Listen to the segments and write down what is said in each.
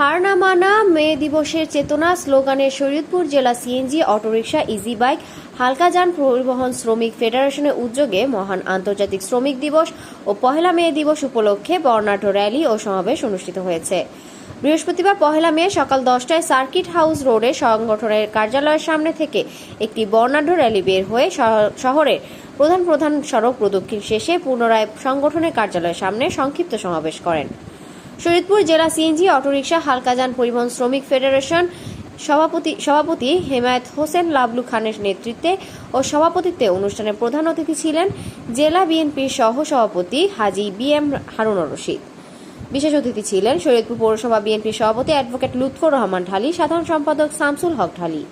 হার না মানা মে দিবসের চেতনা স্লোগানে শরীয়তপুর জেলা সিএনজি অটোরিকশা ইজি বাইক হালকা যান পরিবহন শ্রমিক ফেডারেশনের উদ্যোগে মহান আন্তর্জাতিক শ্রমিক দিবস ও পহেলা মে দিবস উপলক্ষে বর্ণাঢ্য র্যালি ও সমাবেশ অনুষ্ঠিত হয়েছে। বৃহস্পতিবার পহেলা মে সকাল দশটায় সার্কিট হাউস রোডে সংগঠনের কার্যালয়ের সামনে থেকে একটি বর্ণাঢ্য র্যালি বের হয়ে শহ- শহরের প্রধান প্রধান সড়ক প্রদক্ষিণ শেষে পুনরায় সংগঠনের কার্যালয়ের সামনে সংক্ষিপ্ত সমাবেশ করেন। শরীদপুর জেলা সিএনজি অটোরিকশা হালকাজান পরিবহন শ্রমিক ফেডারেশন সভাপতি সভাপতি হেমায়েত হোসেন লাবলু খানের নেতৃত্বে ও সভাপতিত্বে অনুষ্ঠানে প্রধান অতিথি ছিলেন জেলা বিএনপির সহ সভাপতি হাজি বি এম হারুনুর রশিদ। বিশেষ অতিথি ছিলেন শরীয়তপুর পৌরসভা বিএনপির সভাপতি অ্যাডভোকেট লুৎফর রহমান ঢালি, সাধারণ সম্পাদক শামসুল হক ঢালি।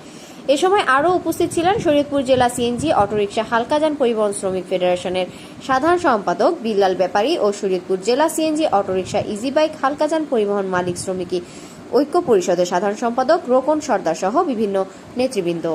এ সময় আরও উপস্থিত ছিলেন শরীয়তপুর জেলা সিএনজি অটোরিকশা হালকাযান পরিবহন শ্রমিক ফেডারেশনের সাধারণ সম্পাদক, বিল্লাল ব্যাপারী ও শরীয়তপুর জেলা সিএনজি অটোরিকশা ইজি বাইক হালকাযান পরিবহন মালিক শ্রমিকী ঐক্য পরিষদের সাধারণ সম্পাদক রোকন সর্দার সহ বিভিন্ন নেতৃবৃন্দ।